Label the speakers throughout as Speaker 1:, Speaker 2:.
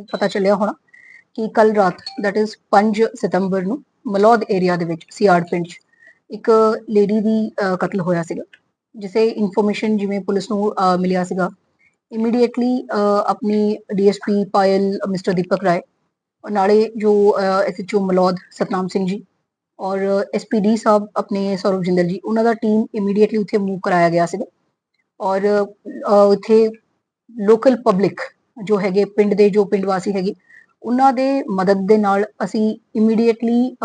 Speaker 1: ਨੂੰ ਪਤਾ ਚੱਲਿਆ ਹੋਣਾ ਕਿ ਕੱਲ ਰਾਤ ਦੈਟ ਇਜ਼ 5 ਸਤੰਬਰ ਨੂੰ ਮਲੌਦ ਏਰੀਆ ਦੇ ਵਿੱਚ, ਸਿਆੜ ਪਿੰਡ 'ਚ ਇੱਕ ਲੇਡੀ ਦੀ ਕਤਲ ਹੋਇਆ ਸੀਗਾ, ਜਿਸੇ ਇਨਫੋਰਮੇਸ਼ਨ ਜਿਵੇਂ ਪੁਲਿਸ ਨੂੰ ਮਿਲਿਆ ਸੀਗਾ ਇਮੀਡੀਏਟਲੀ ਆਪਣੀ ਡੀਐਸਪੀ ਪਾਇਲ ਮਿਸਟਰ ਦੀਪਕ ਰਾਏ ਨਾਲੇ ਜੋ ਐਸਐਚਓ ਮਲੌਦ ਸਤਨਾਮ ਸਿੰਘ ਜੀ ਔਰ ਐਸਪੀਡੀ ਸਾਹਿਬ ਆਪਣੇ ਸੌਰਵ ਜਿੰਦਲ ਜੀ, ਉਹਨਾਂ ਦਾ ਟੀਮ ਇਮੀਡੀਏਟਲੀ ਉੱਥੇ ਮੂਵ ਕਰਾਇਆ ਗਿਆ ਸੀਗਾ ਔਰ ਉੱਥੇ ਲੋਕਲ ਪਬਲਿਕ ਜੋ ਹੈਗੇ ਪਿੰਡ ਦੇ ਜੋ ਪਿੰਡ ਵਾਸੀ ਹੈਗੇ ਉਹਨਾਂ ਦੇ ਮਦਦ ਦੇ ਨਾਲ ਅਸੀਂ ਇਮੀਡੀਏਟਲੀ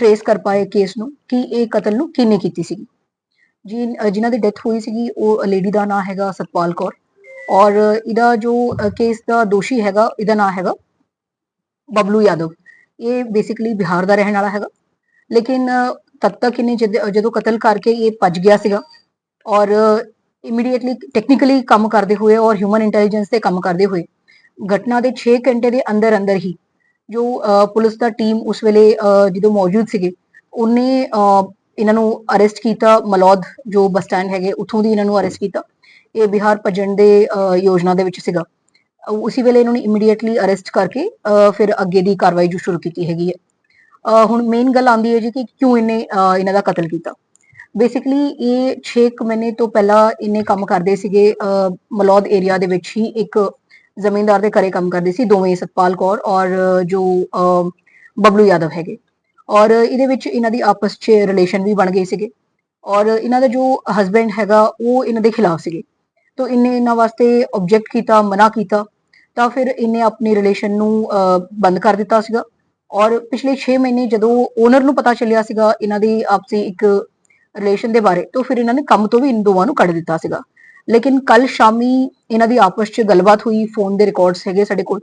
Speaker 1: ਟ੍ਰੇਸ ਕਰ ਪਾਏ ਕੇਸ ਨੂੰ ਕਿ ਇਹ ਕਤਲ ਨੂੰ ਕਿਹਨੇ ਕੀਤੀ ਸੀਗੀ। ਜੀ ਜਿਨ੍ਹਾਂ ਦੀ ਡੈਥ ਹੋਈ ਸੀਗੀ ਉਹ ਲੇਡੀ ਦਾ ਨਾਮ ਹੈਗਾ ਸਤਪਾਲ ਕੌਰ ਔਰ ਇਹਦਾ ਜੋ ਕੇਸ ਦਾ ਦੋਸ਼ੀ ਹੈਗਾ ਇਹਦਾ ਨਾਮ ਹੈਗਾ ਬਬਲੂ ਯਾਦਵ। ਇਹ ਬੇਸਿਕਲੀ ਬਿਹਾਰ ਦਾ ਰਹਿਣ ਵਾਲਾ ਹੈਗਾ। ਲੇਕਿਨ ਅਹ, ਤਦ ਤੱਕ ਇਹਨੇ ਜਦ- ਜਦੋਂ ਕਤਲ ਕਰਕੇ ਇਹ ਭੱਜ ਗਿਆ ਸੀਗਾ ਔਰ ਇਮੀਡੀਏਟਲੀ ਟੈਕਨੀਕਲੀ ਕੰਮ ਕਰਦੇ ਹੋਏ ਔਰ ਹਿਊਮਨ ਇੰਟੈਲੀਜੈਂਸ ਤੇ ਕੰਮ ਕਰਦੇ ਹੋਏ ਘਟਨਾ ਦੇ 6 ਘੰਟੇ ਦੇ ਅੰਦਰ ਅੰਦਰ ਹੀ ਜੋ ਪੁਲਿਸ ਦਾ ਟੀਮ ਉਸ ਵੇਲੇ ਜਦੋਂ ਮੌਜੂਦ ਸੀਗੇ, ਉਹਨੇ ਇਹਨਾਂ ਨੂੰ ਅਰੈਸਟ ਕੀਤਾ ਮਲੌਦ, ਜੋ ਬੱਸ ਸਟੈਂਡ ਹੈਗੇ, ਉੱਥੋਂ ਦੀ ਇਹਨਾਂ ਨੂੰ ਅਰੈਸਟ ਕੀਤਾ। ਇਹ ਬਿਹਾਰ ਭੱਜਣ ਦੇ ਯੋਜਨਾ ਦੇ ਵਿੱਚ ਸੀਗਾ। ਉਸੇ ਵੇਲੇ ਇਹਨਾਂ ਨੂੰ ਇਮੀਡੀਏਟਲੀ ਅਰੈਸਟ ਕਰਕੇ ਫਿਰ ਅੱਗੇ ਦੀ ਕਾਰਵਾਈ ਜੋ ਸ਼ੁਰੂ ਕੀਤੀ ਹੈਗੀ ਹੈ। ਹੁਣ ਮੇਨ ਗੱਲ ਆਉਂਦੀ ਹੈ ਜੀ ਕਿ ਕਿਉਂ ਇਹਨੇ ਇਹਨਾਂ ਦਾ ਕਤਲ ਕੀਤਾ। ਬੇਸਿਕਲੀ ਇਹ 6 ਮਹੀਨੇ ਤੋਂ ਪਹਿਲਾਂ ਇਹਨੇ ਕੰਮ ਕਰਦੇ ਸੀਗੇ ਮਲੌਦ ਏਰੀਆ ਦੇ ਵਿੱਚ ਹੀ ਇੱਕ ਜ਼ਮੀਨਦਾਰ ਦੇ ਘਰੇ ਕੰਮ ਕਰਦੇ ਸੀ, ਦੋਵੇਂ ਸਤਪਾਲ ਕੌਰ ਔਰ ਜੋ ਬਬਲੂ ਯਾਦਵ ਹੈਗੇ। ਔਰ ਇਹਦੇ ਵਿੱਚ ਇਹਨਾਂ ਦੀ ਆਪਸ 'ਚ ਰਿਲੇਸ਼ਨ ਵੀ ਬਣ ਗਏ ਸੀਗੇ। ਔਰ ਇਹਨਾਂ ਦਾ ਜੋ ਹਸਬੈਂਡ ਹੈਗਾ, ਉਹ ਇਹਨਾਂ ਦੇ ਖਿਲਾਫ ਸੀਗੇ। ਤੋ ਇਹਨੇ ਇਹਨਾਂ ਵਾਸਤੇ ਆਬਜੈਕਟ ਕੀਤਾ, ਮਨਾ ਕੀਤਾ, ਤਾਂ ਫਿਰ ਇਹਨੇ ਆਪਣੀ ਰਿਲੇਸ਼ਨ ਨੂੰ ਬੰਦ ਕਰ ਦਿੱਤਾ ਸੀਗਾ। ਔਰ ਪਿਛਲੇ 6 ਮਹੀਨੇ ਜਦੋਂ ਓਨਰ ਨੂੰ ਪਤਾ ਚੱਲਿਆ ਸੀਗਾ, ਇਹਨਾਂ ਦੀ ਆਪਸੀ ਇੱਕ ਰਿਲੇਸ਼ਨ ਦੇ ਬਾਰੇ ਤਾਂ ਫਿਰ ਇਹਨਾਂ ਨੇ ਕੰਮ ਤੋਂ ਵੀ ਇਨ ਦੋਵਾਂ ਨੂੰ ਕੱਢ ਦਿੱਤਾ ਸੀਗਾ। ਲੇਕਿਨ ਕੱਲ ਸ਼ਾਮੀ ਇਹਨਾਂ ਦੀ ਆਪਸ 'ਚ ਗੱਲਬਾਤ ਹੋਈ ਫੋਨ ਦੇ ਰਿਕਾਰਡਸ ਹੈਗੇ ਸਾਡੇ ਕੋਲ।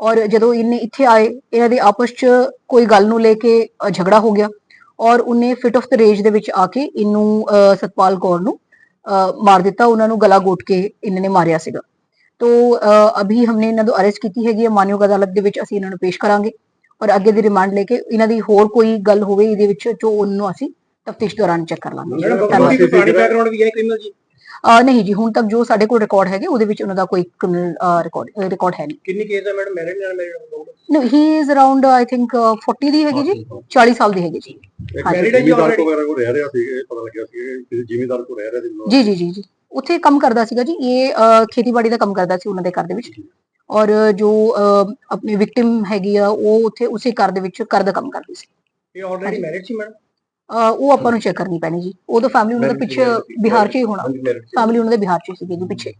Speaker 1: ਔਰ ਜਦੋਂ ਇਹਨੇ ਇੱਥੇ ਆਏ ਇਹਨਾਂ ਦੇ ਆਪਸ 'ਚ ਕੋਈ ਗੱਲ ਨੂੰ ਲੈ ਕੇ ਝਗੜਾ ਹੋ ਗਿਆ। ਔਰ ਉਹਨੇ ਫਿਟ ਆਫ ਦ ਰੇਜ ਦੇ ਵਿੱਚ ਆ ਕੇ ਇਹਨੂੰ ਸਤਪਾਲ ਕੌਰ ਨੂੰ ਮਾਰ ਦਿੱਤਾ ਉਹਨਾਂ ਨੂੰ ਗਲਾ ਘੋਟ ਕੇ ਇਹਨਾਂ ਨੇ ਮਾਰਿਆ ਸੀਗਾ। ਤੋ ਅ, ਅਭੀ ਹਮਨੇ ਇਹਨਾਂ ਨੂੰ ਅਰੈਸਟ ਕੀਤੀ ਹੈਗੀ ਹੈ ਮਾਨਯੋਗ ਅਦਾਲਤ ਦੇ ਵਿੱਚ ਅਸੀਂ ਇਹਨਾਂ ਨੂੰ ਪੇਸ਼ ਕਰਾਂਗੇ। ਔਰ ਅੱਗੇ ਦੀ ਰਿਮਾਂਡ ਲੈ ਕੇ ਇਹਨਾਂ ਦੀ ਹੋਰ ਕੋਈ ਗੱਲ ਹੋਵੇ ਇਹਦੇ ਵਿੱਚ ਜੋ ਉਹਨੂੰ ਅਸੀਂ ਤਫਤੀਸ਼ ਦੌਰਾਨ ਚੈੱਕ ਕਰ ਲਾਂਗੇ।
Speaker 2: ਮੈਡਮ
Speaker 1: ਧੰਨਵਾਦ।
Speaker 2: ਕੋਈ ਪੁਰਾਣੀ ਬੈਕਗ੍ਰਾਉਂਡ ਵੀ ਹੈ ਕ੍ਰਿਮੀਨਲ ਜੀ?
Speaker 1: ਅ, ਨਹੀਂ ਜੀ ਹੁਣ ਤੱਕ ਜੋ ਸਾਡੇ ਕੋਲ ਰਿਕਾਰਡ ਹੈਗੇ ਉਹਦੇ ਵਿੱਚ ਉਹਨਾਂ ਦਾ ਕੋਈ ਕ੍ਰਿਮੀਨਲ ਰਿਕਾਰਡ ਰਿਕਾਰਡ ਹੈ ਨਹੀਂ।
Speaker 2: ਕਿੰਨੀ ਕੇਸ ਹੈ ਮੈਡਮ? ਮੈਰਿਡ ਨਾਲ married
Speaker 1: no he is around I think 40 ਦੀ ਹੈਗੀ ਜੀ 40 ਸਾਲ ਦੀ ਹੈਗੀ ਜੀ।
Speaker 2: Married ਹੈ ਜੀ?
Speaker 3: ਕੋ ਵਗੈਰਾ ਕੋ ਰਹਿ ਰਿਹਾ ਸੀ ਇਹ ਪਤਾ ਲੱਗਿਆ ਸੀ ਇਹ ਕਿਸੇ ਜ਼ਿਮੀਂਦਾਰ ਕੋ ਰਹਿ ਰਿਹਾ ਸੀ।
Speaker 1: ਜੀ ਜੀ ਜੀ ਜੀ। ਉੱਥੇ ਕੰਮ ਕਰਦਾ ਸੀਗਾ ਜੀ ਇਹ ਖੇਤੀਬਾੜੀ ਦਾ ਕੰਮ ਕਰਦਾ ਸੀ ਉਹਨਾਂ ਦੇ ਘਰ ਦੇ ਵਿੱਚ। ਔਰ ਜੋ ਆਪਣੀ ਵਿਕਟਿਮ ਹੈਗੀ ਆ ਉਹ ਉੱਥੇ ਉਸੇ ਘਰ ਦੇ ਵਿੱਚ ਘਰ ਦਾ ਕੰਮ ਕਰਦੀ ਸੀ।
Speaker 2: ਇਹ ਆਲਰੇਡੀ ਮੈਰਿਡ ਸੀ ਮੈਡਮ?
Speaker 1: ਉਹ ਆਪਾਂ ਨੂੰ ਚੈੱਕ ਕਰਨੀ ਪੈਣੀ ਜੀ। ਤਾਂ ਫੈਮਿਲੀ ਉਹਨਾਂ ਦਾ ਪਿੱਛੇ ਬਿਹਾਰ 'ਚ ਹੀ ਹੋਣਾ। ਫੈਮਿਲੀ ਉਹਨਾਂ ਦੇ ਬਿਹਾਰ 'ਚ ਹੀ ਸੀਗੀ ਜੀ ਪਿੱਛੇ।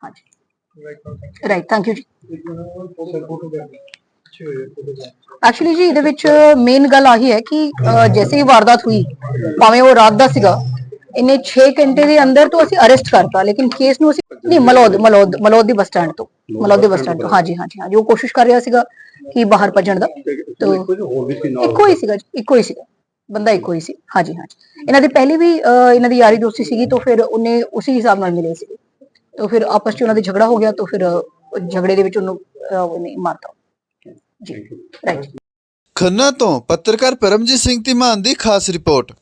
Speaker 1: ਹਾਂਜੀ। ਰਾਈਟ ਥੈਂਕ ਯੂ ਜੀ। ਐਕਚੁਅਲੀ ਜੀ ਇਹਦੇ ਵਿੱਚ ਮੇਨ ਗੱਲ ਆਹੀ ਹੈ ਕਿ ਜੈਸੇ ਹੀ ਵਾਰਦਾਤ ਹੋਈ ਭਾਵੇਂ ਉਹ ਰਾਤ ਦਾ ਸੀਗਾ ਇਹਨੇ 6 ਘੰਟੇ ਦੇ ਅੰਦਰ ਤੋਂ ਅਸੀਂ ਅਰੈਸਟ ਕਰਤਾ ਲੇਕਿਨ ਕੇਸ ਨੂੰ ਅਸੀਂ ਨਹੀਂ ਮਲੌਦ ਮਲੌਦ ਮਲੌਦ ਦੀ ਬੱਸ ਸਟੈਂਡ ਤੋਂ ਮਲੌਦ ਦੇ ਬੱਸ ਸਟੈਂਡ ਤੋਂ। ਹਾਂਜੀ ਹਾਂਜੀ ਹਾਂਜੀ। ਉਹ ਕੋਸ਼ਿਸ਼ ਕਰ ਰਿਹਾ ਸੀਗਾ ਕਿ ਬਾਹਰ ਭੱਜਣ ਦਾ। ਤੋ ਇੱਕੋ ਹੀ ਸੀਗਾ ਜੀ, ਇੱਕੋ ਹੀ ਸੀਗਾ। ਬੰਦਾ ਇੱਕੋ ਹੀ ਸੀ। ਹਾਂਜੀ ਹਾਂਜੀ। ਇਹਨਾਂ ਦੀ ਪਹਿਲੀ ਵੀ ਇਹਨਾਂ ਦੀ ਯਾਰੀ ਦੋਸਤੀ ਸੀਗੀ ਤਾਂ ਫਿਰ ਉਹਨੇ ਉਸੇ ਹਿਸਾਬ ਨਾਲ ਮਿਲੇ ਸੀ। ਤਾਂ ਫਿਰ ਆਪਸ ਚ ਉਹਨਾਂ ਦੇ ਝਗੜਾ ਹੋ ਗਿਆ ਤਾਂ ਫਿਰ ਝਗੜੇ ਦੇ ਵਿੱਚ ਉਹਨੂੰ ਅ, ਉਹਨੇ ਮਾਰਤਾ। ਜੀ। ਰਾਈਟ
Speaker 4: ਖੰਨਾ ਤੋਂ ਪੱਤਰਕਾਰ ਪਰਮਜੀਤ ਸਿੰਘ ਧੀਮਾਨ ਦੀ ਖਾਸ ਰਿਪੋਰਟ।